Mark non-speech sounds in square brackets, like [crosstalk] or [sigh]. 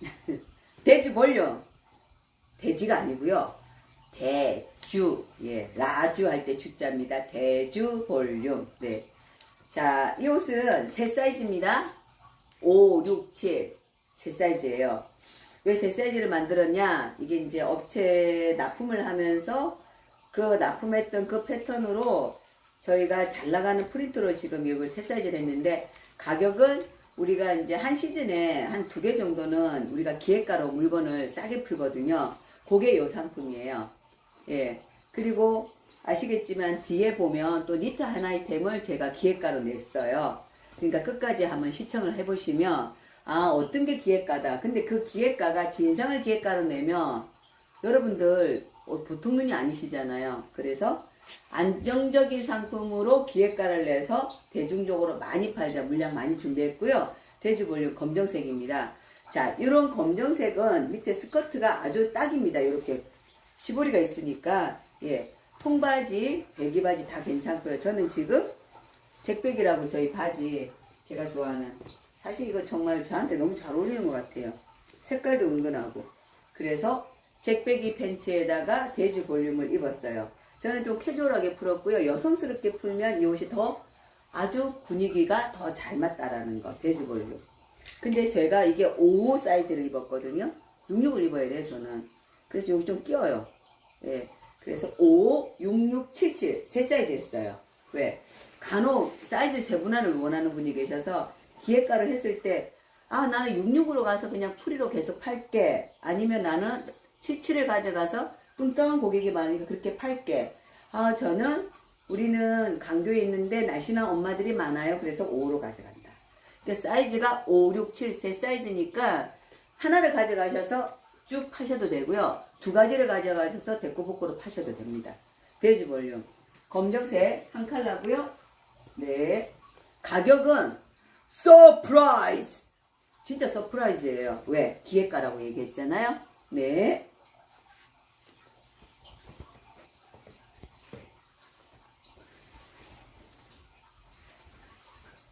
[laughs] 대주 볼륨. 돼지가 아니고요. 대주. 예, 라주 할 때 주자입니다. 대주 볼륨. 네. 자, 이 옷은 세 사이즈입니다. 5, 6, 7. 세 사이즈예요. 왜 세 사이즈를 만들었냐? 이게 이제 업체 납품을 하면서 그 납품했던 그 패턴으로 저희가 잘 나가는 프린트로 지금 이걸 세 사이즈를 했는데 가격은 우리가 이제 한 시즌에 한 두 개 정도는 우리가 기획가로 물건을 싸게 풀거든요. 그게 요 상품이에요. 예. 그리고 아시겠지만 뒤에 보면 또 니트 한 아이템을 제가 기획가로 냈어요. 그러니까 끝까지 한번 시청을 해보시면 아 어떤 게 기획가다. 근데 그 기획가가 진상을 기획가로 내면 여러분들 어, 보통 눈이 아니시잖아요. 그래서 안정적인 상품으로 기획가를 내서 대중적으로 많이 팔자 물량 많이 준비했고요. 대주 볼륨 검정색입니다. 자, 이런 검정색은 밑에 스커트가 아주 딱입니다. 이렇게 시보리가 있으니까 예, 통바지, 배기바지 다 괜찮고요. 저는 지금 잭백이라고 저희 바지 제가 좋아하는 사실 이거 정말 저한테 너무 잘 어울리는 것 같아요. 색깔도 은근하고 그래서 잭백이 팬츠에다가 돼지 볼륨을 입었어요. 저는 좀 캐주얼하게 풀었고요. 여성스럽게 풀면 이 옷이 더 아주 분위기가 더 잘 맞다라는 거. 돼지 볼륨. 근데 제가 이게 5 사이즈를 입었거든요. 66을 입어야 돼요, 저는. 그래서 여기 좀 끼어요. 예. 그래서 5, 66, 77. 세 사이즈 했어요. 왜? 간혹 사이즈 세분화를 원하는 분이 계셔서 기획가를 했을 때, 아, 나는 66으로 가서 그냥 풀이로 계속 팔게. 아니면 나는 77을 가져가서 뚱뚱한 고객이 많으니까 그렇게 팔게. 아, 저는 우리는 강교에 있는데 날씬한 엄마들이 많아요. 그래서 5로 가져간다. 근데 사이즈가 5, 6, 7, 세 사이즈니까 하나를 가져가셔서 쭉 파셔도 되고요. 두 가지를 가져가셔서 데코복고로 파셔도 됩니다. 돼지 볼륨. 검정색 한 컬러고요. 네. 가격은 서프라이즈. 진짜 서프라이즈예요. 왜? 기획가라고 얘기했잖아요. 네.